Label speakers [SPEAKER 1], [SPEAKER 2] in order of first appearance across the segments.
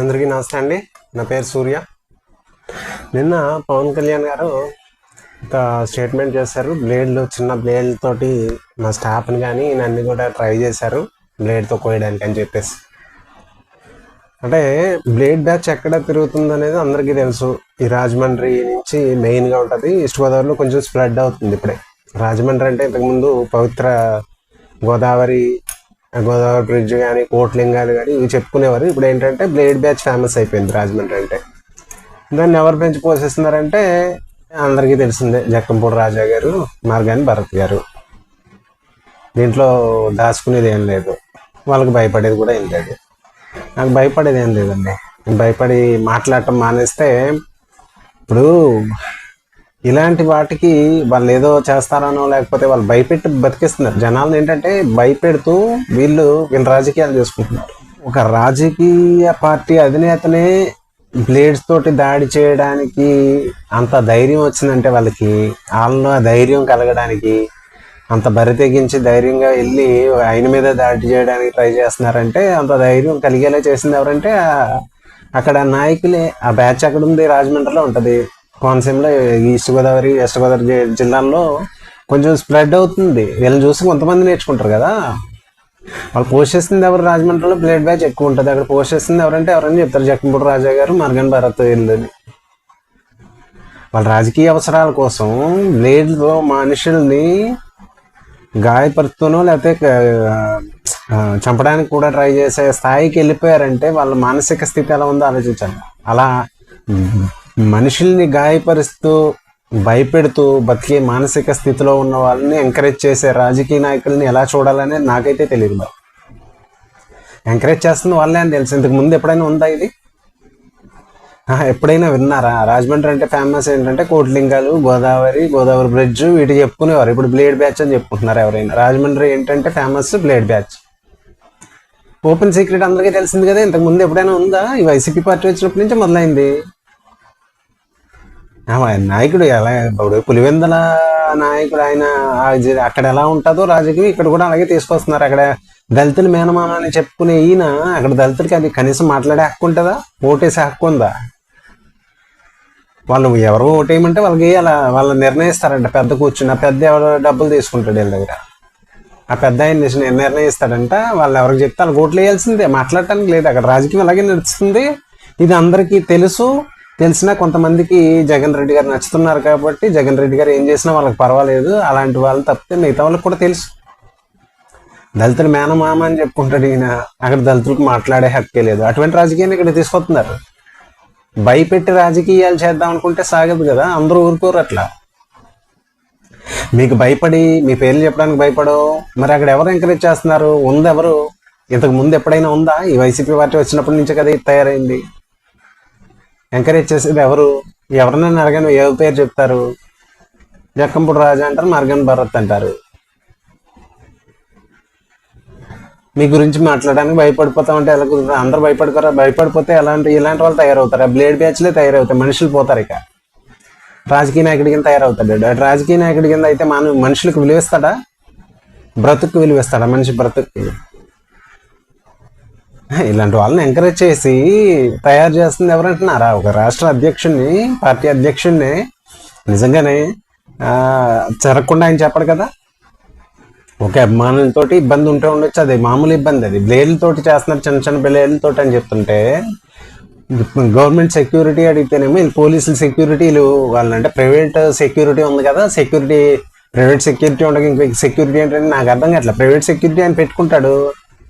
[SPEAKER 1] అందరికీ నమస్తే అండి. నా పేరు సూర్య. నిన్న పవన్ కళ్యాణ్ గారు ఒక స్టేట్మెంట్ చేశారు. బ్లేడ్లు చిన్న బ్లేడ్ తోటి మా స్టాఫ్ని కానీ నన్ను కూడా ట్రై చేశారు. బ్లేడ్తో కోయడానికి అని చెప్పేసి. అంటే బ్లేడ్ బ్యాచ్ ఎక్కడ తిరుగుతుంది అనేది అందరికీ తెలుసు. ఈ రాజమండ్రి నుంచి మెయిన్గా ఉంటుంది. ఈస్ట్ గోదావరిలో కొంచెం స్ప్రెడ్ అవుతుంది ఇప్పుడే. రాజమండ్రి అంటే ఇంతకుముందు పవిత్ర గోదావరి గోదావరి బ్రిడ్జ్ కానీ కోట్లింగాలు కానీ ఇవి చెప్పుకునేవారు. ఇప్పుడు ఏంటంటే బ్లేడ్ బ్యాచ్ ఫేమస్ అయిపోయింది రాజమండ్రి అంటే. దాన్ని ఎవరు పెంచి పోషిస్తున్నారంటే అందరికీ తెలిసిందే జక్కంపూడి రాజా గారు మార్గాని భరత్ గారు. దీంట్లో దాచుకునేది ఏం లేదు. వాళ్ళకి భయపడేది కూడా ఏం లేదు. నాకు భయపడేది ఏం లేదండి. భయపడి మాట్లాడటం మానేస్తే ఇప్పుడు ఇలాంటి వాటికి వాళ్ళు ఏదో చేస్తారనో లేకపోతే వాళ్ళు భయపెట్టి బతికిస్తున్నారు. జనాలను ఏంటంటే భయపెడుతూ వీళ్ళు వీళ్ళ రాజకీయాలు చేసుకుంటున్నారు. ఒక రాజకీయ పార్టీ అధినేతనే బ్లేడ్స్ తోటి దాడి చేయడానికి అంత ధైర్యం వచ్చిందంటే వాళ్ళకి వాళ్ళలో ఆ ధైర్యం కలగడానికి అంత బరి తెగించి ధైర్యంగా వెళ్ళి ఆయన మీద దాడి చేయడానికి ట్రై చేస్తున్నారంటే అంత ధైర్యం కలిగేలా చేసింది ఎవరంటే అక్కడ నాయకులే. ఆ బ్యాచ్ అక్కడ ఉంది రాజమండ్రిలో ఉంటుంది. కోనసీమలో ఈస్ట్ గోదావరి వెస్ట్ గోదావరి జిల్లాల్లో కొంచెం స్ప్రెడ్ అవుతుంది. వీళ్ళని చూసి కొంతమంది నేర్చుకుంటారు కదా. వాళ్ళు పోస్ట్ చేసింది ఎవరు? రాజమండ్రిలో బ్లేడ్ బ్యాచ్ ఎక్కువ ఉంటుంది. అక్కడ పోస్ట్ చేస్తుంది ఎవరంటే ఎవరని చెప్తారు. జక్కంపూడి రాజా గారు మార్గన్ భరత్ ఇల్లుని వాళ్ళ రాజకీయ అవసరాల కోసం బ్లేడ్లో మనుషుల్ని గాయపరుస్తూనో లేకపోతే చంపడానికి కూడా ట్రై చేసే స్థాయికి వెళ్ళిపోయారంటే వాళ్ళ మానసిక స్థితి ఎలా ఉందో ఆలోచించాలి అలా మనుషుల్ని గాయపరుస్తూ భయపెడుతూ బతికే మానసిక స్థితిలో ఉన్న వాళ్ళని ఎంకరేజ్ చేసే రాజకీయ నాయకుల్ని ఎలా చూడాలనే నాకైతే తెలియదు మరి. ఎంకరేజ్ చేస్తుంది వాళ్ళే అని తెలుసు. ఇంతకు ముందు ఎప్పుడైనా ఉందా ఇది? ఆ, ఎప్పుడైనా విన్నారా? రాజమండ్రి అంటే ఫేమస్ ఏంటంటే కోట్లింగాలు గోదావరి గోదావరి బ్రిడ్జ్ వీటి చెప్పుకునేవారు. ఇప్పుడు బ్లేడ్ బ్యాచ్ అని చెప్పుకుంటున్నారు ఎవరైనా. రాజమండ్రి ఏంటంటే famous blade batch open secret అందరికీ తెలిసింది కదా. ఇంతకు ముందు ఎప్పుడైనా ఉందా? ఈ వైసీపీ పార్టీ వచ్చినప్పటి నుంచి మొదలైంది. నాయకుడు ఎలా ఇప్పుడు పులివెందల నాయకుడు ఆయన అక్కడ ఎలా ఉంటుందో రాజకీయం ఇక్కడ కూడా అలాగే తీసుకొస్తున్నారు. అక్కడ దళితులు మేనమామ అని చెప్పుకునే ఈయన అక్కడ దళితులకి అది కనీసం మాట్లాడే హక్కు ఉంటుందా? ఓటేసే హక్కు ఉందా? వాళ్ళు ఎవరు ఓటేయమంటే వాళ్ళకి అలా వాళ్ళు నిర్ణయిస్తారంట. పెద్ద కూర్చుని ఆ పెద్ద ఎవరు డబ్బులు తీసుకుంటాడు వీళ్ళ దగ్గర. ఆ పెద్ద ఆయన నిర్ణయిస్తాడంట. వాళ్ళు ఎవరికి చెప్తే వాళ్ళకి ఓట్లు వేయాల్సిందే. మాట్లాడటానికి లేదు. అక్కడ రాజకీయం అలాగే నడుస్తుంది. ఇది అందరికీ తెలుసు. తెలిసినా కొంతమందికి జగన్ రెడ్డి గారు నచ్చుతున్నారు కాబట్టి జగన్ రెడ్డి గారు ఏం చేసినా వాళ్ళకి పర్వాలేదు. అలాంటి వాళ్ళు తప్పితే మిగతా వాళ్ళకి కూడా తెలుసు. దళితులు మేనమామ అని చెప్పుకుంటాడు ఈయన. అక్కడ దళితులకు మాట్లాడే హక్కే లేదు. అటువంటి రాజకీయాన్ని ఇక్కడ తీసుకొస్తున్నారు. భయపెట్టి రాజకీయాలు చేద్దాం అనుకుంటే సాగదు కదా. అందరూ ఊరుకోరు అట్లా. మీకు భయపడి మీ పేర్లు చెప్పడానికి భయపడో మరి అక్కడ ఎవరు ఎంకరేజ్ చేస్తున్నారు? ఉంది ఎవరు ఇంతకు ముందు ఎప్పుడైనా ఉందా? ఈ వైసీపీ పార్టీ వచ్చినప్పటి నుంచే కదా ఇది తయారైంది. ఎంకరేజ్ చేసేది ఎవరు? ఎవరినైనా అడగను ఏ పేరు చెప్తారు? జక్కంపూడి రాజా అంటారు మార్గన్ భరత్ అంటారు. మీ గురించి మాట్లాడడానికి భయపడిపోతా ఉంటే ఎలా కుదురు అందరూ భయపడుకోరా భయపడిపోతే ఎలాంటి ఇలాంటి వాళ్ళు తయారవుతారు? బ్లేడ్ బ్యాచ్లే తయారవుతాయి మనుషులు పోతారు ఇక. రాజకీయ నాయకుడి కింద తయారవుతాడు. రాజకీయ నాయకుడి కింద అయితే మన మనుషులకు విలువిస్తాడా? బ్రతుకు విలువిస్తాడా? మనిషి బ్రతుకు ఇలాంటి వాళ్ళని ఎంకరేజ్ చేసి తయారు చేస్తుంది ఎవరంటున్నారా? ఒక రాష్ట్ర అధ్యక్షుడిని పార్టీ అధ్యక్షుడిని నిజంగానే జరగకుండా ఆయన చెప్పడు కదా? ఒక అభిమానులతో ఇబ్బంది ఉంటే ఉండొచ్చు అది మామూలు ఇబ్బంది అది. బ్లేడ్లతోటి చేస్తున్నారు చిన్న చిన్న బ్లేడ్లతో అని చెప్తుంటే గవర్నమెంట్ సెక్యూరిటీ అడిగితేనేమో వీళ్ళు పోలీసులు సెక్యూరిటీలు వాళ్ళంటే ప్రైవేట్ సెక్యూరిటీ ఉంది కదా సెక్యూరిటీ ప్రైవేట్ సెక్యూరిటీ ఉండగా ఇంక సెక్యూరిటీ ఏంటంటే నాకు అర్థం కావట్లేదు. ప్రైవేట్ సెక్యూరిటీ అని పెట్టుకుంటాడు.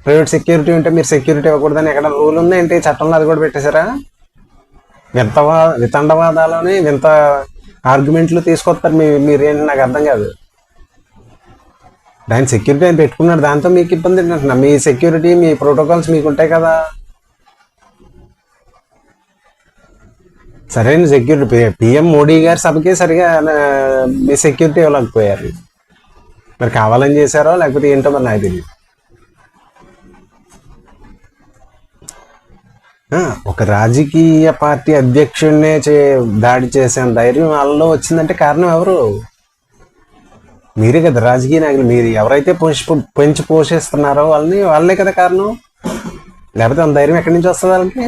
[SPEAKER 1] ప్రైవేట్ సెక్యూరిటీ ఉంటే మీరు సెక్యూరిటీ ఇవ్వకూడదని ఎక్కడ రూల్ ఉంది ఏంటి? చట్టంలో అది కూడా పెట్టేశారా? వింతవా వితండవాదాలని వింత ఆర్గ్యుమెంట్లు తీసుకొస్తారు మీ మీరేంటి? నాకు అర్థం కాదు. దాని సెక్యూరిటీ అని పెట్టుకున్నాడు. దాంతో మీకు ఇబ్బంది ఏంటంటున్నా? మీ సెక్యూరిటీ మీ ప్రోటోకాల్స్ మీకు ఉంటాయి కదా. సరైన సెక్యూరిటీ. పిఎం మోడీ గారి సభకి సరిగా మీ సెక్యూరిటీ ఇవ్వలేకపోయారు. మరి కావాలని చేశారో లేకపోతే ఏంటో మరి నాకు తెలియదు ఒక రాజకీయ పార్టీ అధ్యక్షుడినే చే దాడి చేసే ధైర్యం వాళ్ళలో వచ్చిందంటే కారణం ఎవరు? మీరే కదా రాజకీయ నాయకులు. మీరు ఎవరైతే పోషి పెంచి పోషిస్తున్నారో వాళ్ళని వాళ్ళే కదా కారణం. లేకపోతే అంత ధైర్యం ఎక్కడి నుంచి వస్తుంది వాళ్ళకి?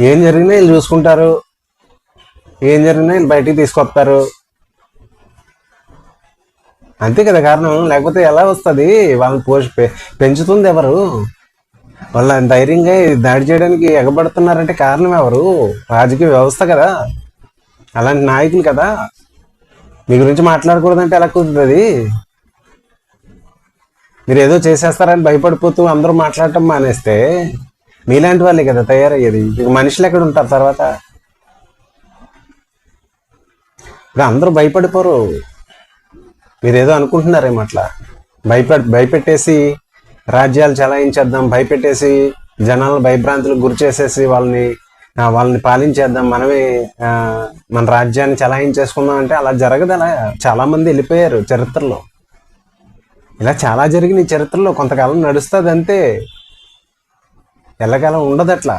[SPEAKER 1] ఏం జరిగినా వీళ్ళు చూసుకుంటారు. ఏం జరిగినా వీళ్ళు బయటికి తీసుకొస్తారు. అంతే కదా కారణం. లేకపోతే ఎలా వస్తుంది? వాళ్ళని పోషి పెంచుతుంది ఎవరు? వాళ్ళ ధైర్యంగా దాడి చేయడానికి ఎగబడుతున్నారంటే కారణం ఎవరు? రాజకీయ వ్యవస్థ కదా. అలాంటి నాయకులు కదా. మీ గురించి మాట్లాడకూడదంటే ఎలా కుదురుతుంది? మీరు ఏదో చేసేస్తారని భయపడిపోతూ అందరూ మాట్లాడటం మానేస్తే మీలాంటి వాళ్ళే కదా తయారయ్యేది. ఇక మనుషులు ఎక్కడ ఉంటారు తర్వాత? ఇప్పుడు అందరూ భయపడిపోరు. మీరేదో అనుకుంటున్నారేమో అట్లా. భయపె భయపెట్టేసి రాజ్యాలు చలాయించేద్దాం భయపెట్టేసి జనాలను భయభ్రాంతులకు గురి చేసేసి వాళ్ళని వాళ్ళని పాలించేద్దాం. మనమే మన రాజ్యాన్ని చలాయించేసుకుందాం అంటే అలా జరగదు. అలా చాలా మంది వెళ్ళిపోయారు చరిత్రలో. ఇలా చాలా జరిగిన ఈ చరిత్రలో. కొంతకాలం నడుస్తుంది అంతే ఎల్లకాలం ఉండదు అట్లా.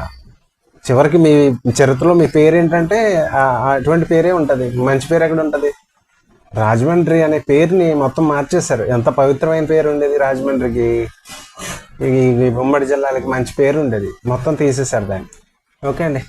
[SPEAKER 1] చివరికి మీ చరిత్రలో మీ పేరు ఏంటంటే అటువంటి పేరే ఉంటుంది. మంచి పేరు ఎక్కడ ఉంటుంది? రాజమండ్రి అనే పేరుని మొత్తం మార్చేశారు. ఎంత పవిత్రమైన పేరు ఉండేది రాజమండ్రికి. ఈ ఉమ్మడి జిల్లాలకి మంచి పేరు ఉండేది. మొత్తం తీసేశారు దాన్ని. ఓకే అండి.